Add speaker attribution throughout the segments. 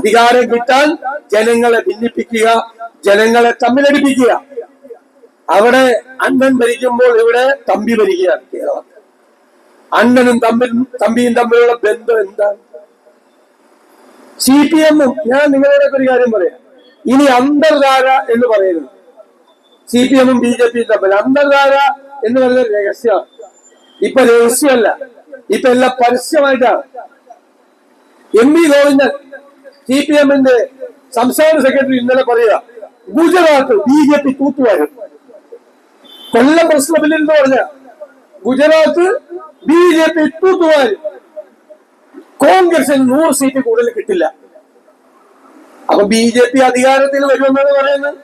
Speaker 1: അധികാരം കിട്ടാൻ ജനങ്ങളെ ഭിന്നിപ്പിക്കുക ജനങ്ങളെ തമ്മിലടിപ്പിക്കുക. അവിടെ അണ്ണൻ ഭരിക്കുമ്പോൾ ഇവിടെ തമ്പി ഭരിക്കുകയാണ് കേരളം. അണ്ണനും തമ്പിൽ തമ്പിയും തമ്മിലുള്ള ബന്ധം എന്താണ്? സി പി എമ്മും ഞാൻ നിങ്ങളോട് ഒരു കാര്യം പറയാം. ഇനി അന്തർധാര എന്ന് പറയുന്നത് സി പി എമ്മും ബി ജെ പിയും തമ്മിൽ അന്തർധാര എന്ന് പറയുന്നത് രഹസ്യമാണ്. ഇപ്പൊ രഹസ്യമല്ല ഇപ്പൊ എല്ലാം പരസ്യമായിട്ടാണ്. M V Govindan C P എമ്മിന്റെ സംസ്ഥാന സെക്രട്ടറി ഇന്നലെ പറയുക ഗുജറാത്ത് ബി ജെ പി തൂത്തുവാരും. കൊല്ലം പ്രശ്നത്തിൽ എന്ന് പറഞ്ഞ ഗുജറാത്ത് ബി ജെ പി തൂത്തുവാരും. കോൺഗ്രസിന് നൂറ് സീറ്റ് കൂടുതൽ കിട്ടില്ല. അപ്പൊ ബി ജെ പി അധികാരത്തിൽ വരുമെന്നാണ് പറയുന്നത്.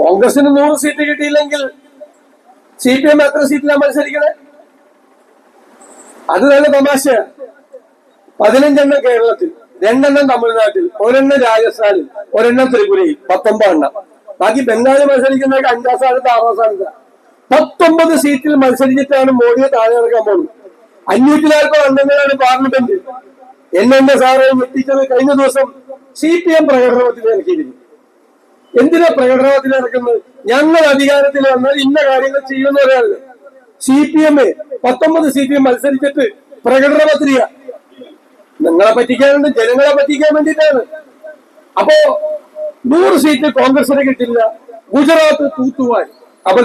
Speaker 1: കോൺഗ്രസിന് നൂറ് സീറ്റ് കിട്ടിയില്ലെങ്കിൽ സി പി എം എത്ര സീറ്റിലാണ് മത്സരിക്കണേ? അത് നല്ല തമാശയാണ് പതിനഞ്ചെണ്ണം കേരളത്തിൽ. രണ്ടെണ്ണം തമിഴ്നാട്ടിൽ ഒരെണ്ണം രാജസ്ഥാനിൽ ഒരെണ്ണം ത്രിപുരയിൽ പത്തൊമ്പത് എണ്ണം ബാക്കി ബംഗാളിൽ മത്സരിക്കുന്ന അഞ്ചാം സ്ഥാനത്ത് ആറാം സ്ഥാനത്ത്. പത്തൊമ്പത് സീറ്റിൽ മത്സരിച്ചിട്ടാണ് മോഡിയെ താഴെ ഇറക്കാൻ പോകുന്നത്. അഞ്ഞൂറ്റി നാൽപ്പത് അംഗങ്ങളാണ് പാർലമെന്റ്. എന്നെ സാറെ എത്തിച്ചത് കഴിഞ്ഞ ദിവസം സി പി എം പ്രകടനത്തിൽ ഇറക്കിയിരുന്നു. എന്തിനാ പ്രകടനത്തിൽ ഇറക്കുന്നത്? ഞങ്ങൾ അധികാരത്തിൽ വന്നാൽ ഇന്ന കാര്യങ്ങൾ ചെയ്യുന്ന പറയാറില്ല സി പി എം പത്തൊമ്പത് സി പി എം മത്സരിച്ചിട്ട് പ്രകടന പത്രിക നിങ്ങളെ പറ്റിക്കാനുണ്ട് ജനങ്ങളെ പറ്റിക്കാൻ വേണ്ടിയിട്ടാണ്. അപ്പോ നൂറ് സീറ്റ് കോൺഗ്രസിന് കിട്ടില്ല. ഗുജറാത്ത് തൂത്തുവാൻ. അപ്പൊ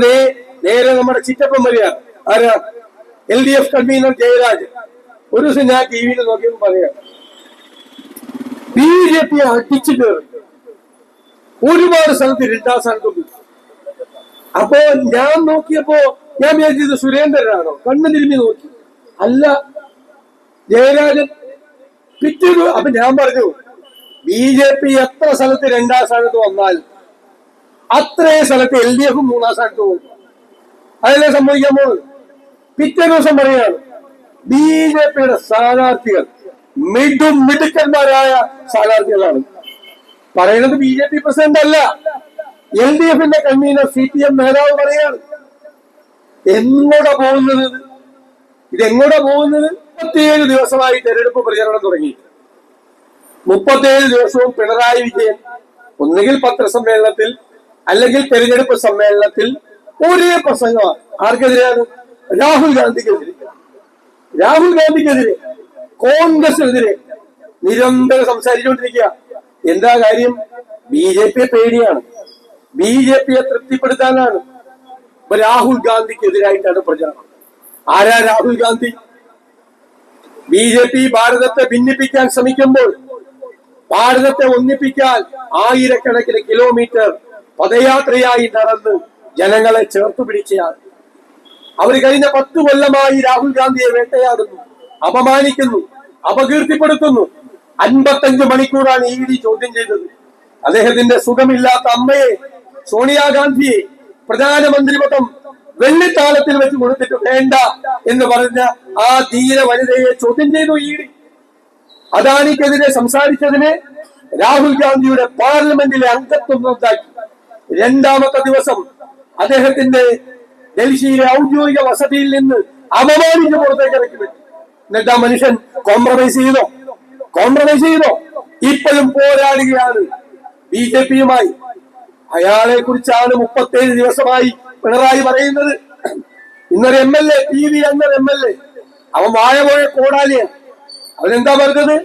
Speaker 1: നേരെ നമ്മുടെ ചിറ്റപ്പൻ വരികയാണ് ആരാ? L D F convener Jayaraj ഒരു ദിവസം ഞാൻ ടി വിയിൽ നോക്കിയപ്പോൾ പറയാം ബി ജെ പി അടിച്ചു കയറി. ഒരുപാട് സ്ഥലത്ത് രണ്ടാം സ്ഥാനത്തുണ്ട് അപ്പോ ഞാൻ നോക്കിയപ്പോ ഞാൻ വിചാരിച്ചത് സുരേന്ദ്രനാണോ? കണ്ണു തിരുമ്പി നോക്കി. അല്ല ജയരാജൻ പിറ്റേ അപ്പൊ ഞാൻ പറഞ്ഞു ബി ജെ പി എത്ര സ്ഥലത്ത് രണ്ടാം സ്ഥാനത്ത് വന്നാൽ അത്രയും സ്ഥലത്ത് എൽ ഡി എഫ് മൂന്നാം സ്ഥാനത്ത് പോകും. അതല്ലേ സംഭവിക്കാൻ പോകുന്നത്. പിറ്റേ ദിവസം പറയുകയാണ് ബി ജെ പിയുടെ സ്ഥാനാർത്ഥികൾ മിഡും മിടുക്കന്മാരായ സ്ഥാനാർത്ഥികളാണ്. പറയുന്നത് ബി ജെ പി പ്രസിഡന്റ് അല്ല. എൽ ഡി എഫിന്റെ കൺവീനർ സി പി എം നേതാവ് പറയാണ് എങ്ങോട്ടാ പോകുന്നത്? ഇത്? ഇതെങ്ങോട്ടാ പോകുന്നത്? മുപ്പത്തിയേഴ് ദിവസമായി തെരഞ്ഞെടുപ്പ് പ്രചരണം തുടങ്ങി മുപ്പത്തിയേഴ് ദിവസവും പിണറായി വിജയൻ ഒന്നുകിൽ പത്രസമ്മേളനത്തിൽ അല്ലെങ്കിൽ തെരഞ്ഞെടുപ്പ് സമ്മേളനത്തിൽ ഒരേ പ്രസംഗം ആർക്കെതിരെയാണ്? രാഹുൽ ഗാന്ധിക്കെതിരെ. രാഹുൽ ഗാന്ധിക്കെതിരെ കോൺഗ്രസിനെതിരെ നിരന്തരം സംസാരിച്ചുകൊണ്ടിരിക്കുക. എന്താ കാര്യം? ബി ജെ പിയെ പേടിയാണ്. ബി ജെ പിയെ തൃപ്തിപ്പെടുത്താനാണ്. രാഹുൽ ഗാന്ധിക്കെതിരായിട്ടാണ് പ്രചാരണം. ആരാ Rahul Gandhi? B J P ഭാരതത്തെ ഭിന്നിപ്പിക്കാൻ ശ്രമിക്കുമ്പോൾ ഭാരതത്തെ ഒന്നിപ്പിക്കാൻ ആയിരക്കണക്കിന് കിലോമീറ്റർ പദയാത്രയായി നടന്ന് ജനങ്ങളെ ചേർത്തു പിടിച്ചയാൾ. അവർ കഴിഞ്ഞ പത്ത് കൊല്ലമായി രാഹുൽ ഗാന്ധിയെ വേട്ടയാടുന്നു അപമാനിക്കുന്നു അപകീർത്തിപ്പെടുത്തുന്നു. അൻപത്തഞ്ച് മണിക്കൂറാണ് ഇ ഡി ചോദ്യം ചെയ്തത്. അദ്ദേഹത്തിന്റെ സുഖമില്ലാത്ത അമ്മയെ സോണിയാഗാന്ധിയെ പ്രധാനമന്ത്രി പദം വെള്ളിത്താളത്തിൽ വെച്ച് കൊടുത്തിട്ട് വേണ്ട എന്ന് പറഞ്ഞ ആ ധീര വനിതയെ ചോദ്യം ചെയ്തു ഈ ഡി അദാനിക്കെതിരെ സംസാരിച്ചതിന് രാഹുൽ ഗാന്ധിയുടെ പാർലമെന്റിലെ അംഗത്വം റദ്ദാക്കി രണ്ടാമത്തെ ദിവസം അദ്ദേഹത്തിന്റെ ഡൽഹിയിലെ ഔദ്യോഗിക വസതിയിൽ നിന്ന് അപമാനിച്ച് പുറത്തേക്ക് ഇറക്കി വെച്ചു എന്നിട്ട് ആ മനുഷ്യൻ കോംപ്രമൈസ് ചെയ്തോ? കോംപ്രമൈസ് ചെയ്തോ? ഇപ്പോഴും പോരാടുകയാണ് ബി ജെ പിയുമായി. അയാളെ കുറിച്ചാണ് മുപ്പത്തേഴ് ദിവസമായി പിണറായി പറയുന്നത്. ഇന്നൊരു M L A P V എന്നൊരു എം എൽ എ. അവൻ വായ പോയ കോടാലിയാണ്. അവനെന്താ പറഞ്ഞത്?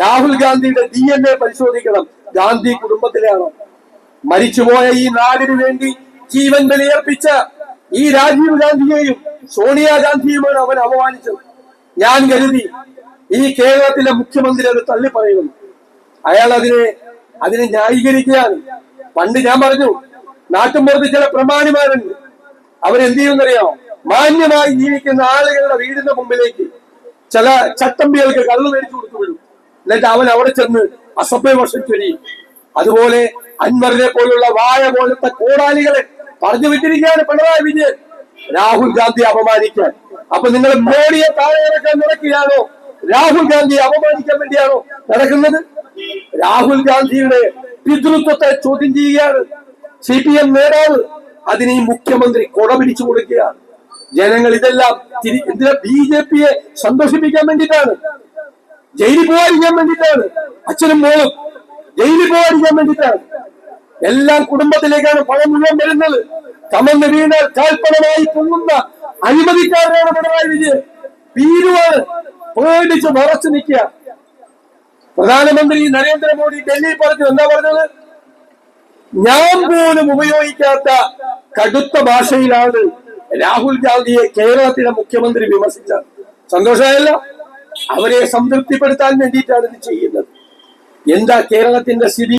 Speaker 1: രാഹുൽ ഗാന്ധിയുടെ ഡി എൻ എ പരിശോധിക്കണം. ഗാന്ധി കുടുംബത്തിലാണോ. മരിച്ചുപോയ ഈ നാടിനു വേണ്ടി ജീവൻ ബലിയർപ്പിച്ച ഈ രാജീവ് ഗാന്ധിയെയും സോണിയാഗാന്ധിയുമാണ് അവൻ അപമാനിച്ചത്. ഞാൻ കരുതി ഈ കേരളത്തിലെ മുഖ്യമന്ത്രി അത് തള്ളി പറയുന്നു അയാൾ അതിനെ അതിനെ ന്യായീകരിക്കുകയാണ്. പണ്ട് ഞാൻ പറഞ്ഞു നാട്ടുമ്പുറത്ത് ചില പ്രമാണിമാരുണ്ട്. അവരെന്ത് ചെയ്യുമെന്നറിയാമോ? മാന്യമായി ജീവിക്കുന്ന ആളുകളുടെ വീടിന്റെ മുമ്പിലേക്ക് ചില ചട്ടമ്പികൾക്ക് കള്ളു മേടിച്ചു കൊടുത്തു വിടും. എന്നിട്ട് അവൻ അവിടെ ചെന്ന് അസഭ്യ വർഷം ചൊരിയും അതുപോലെ അൻവറിനെ പോലുള്ള വായ പോലത്തെ കോടാലികളെ പറഞ്ഞു വിട്ടിരിക്കുകയാണ് പിണറായി വിജയൻ. രാഹുൽ ഗാന്ധി അപമാനിക്കാൻ. അപ്പൊ നിങ്ങൾ മോഡിയെ താഴെ ഇറക്കാൻ നടക്കുകയാണോ? രാഹുൽ ഗാന്ധിയെ അപമാനിക്കാൻ വേണ്ടിയാണോ നടക്കുന്നത്? രാഹുൽ ഗാന്ധിയുടെ പിതൃത്വത്തെ ചോദ്യം ചെയ്യുകയാണ് സി പി എം നേതാവ്. അതിന് ഈ മുഖ്യമന്ത്രി കൊട പിടിച്ചു കൊടുക്കുകയാണ്. ജനങ്ങൾ ഇതെല്ലാം തിരി എന്തിനാ ബി ജെ പിയെ സന്തോഷിപ്പിക്കാൻ വേണ്ടിയിട്ടാണ്. ജയിലിൽ പോകാതിരിക്കാൻ വേണ്ടിയിട്ടാണ്. അച്ഛനും മോളും ജയിലിൽ പോകാതിരിക്കാൻ വേണ്ടിയിട്ടാണ്. എല്ലാം കുടുംബത്തിലേക്കാണ് പണം മുഴുവൻ വരുന്നത്. കമന്ന് വീണാൽ കാൽപ്പണമായി പൊങ്ങുന്ന അഴിമതിക്കാരനാണ് പിണറായി വിജയൻ. ഭീരുവാണ്. പേടിച്ച് മറച്ചു നിൽക്കുക. പ്രധാനമന്ത്രി നരേന്ദ്രമോദി ഡൽഹി പറഞ്ഞു. എന്താ പറഞ്ഞത്? ഞാൻ പോലും ഉപയോഗിക്കാത്ത കടുത്ത ഭാഷയിലാണ് രാഹുൽ ഗാന്ധിയെ കേരളത്തിലെ മുഖ്യമന്ത്രി വിമർശിച്ചത് സന്തോഷമായല്ലോ? അവരെ സംതൃപ്തിപ്പെടുത്താൻ വേണ്ടിയിട്ടാണ് ഇത് ചെയ്യുന്നത്. എന്താ കേരളത്തിന്റെ സ്ഥിതി?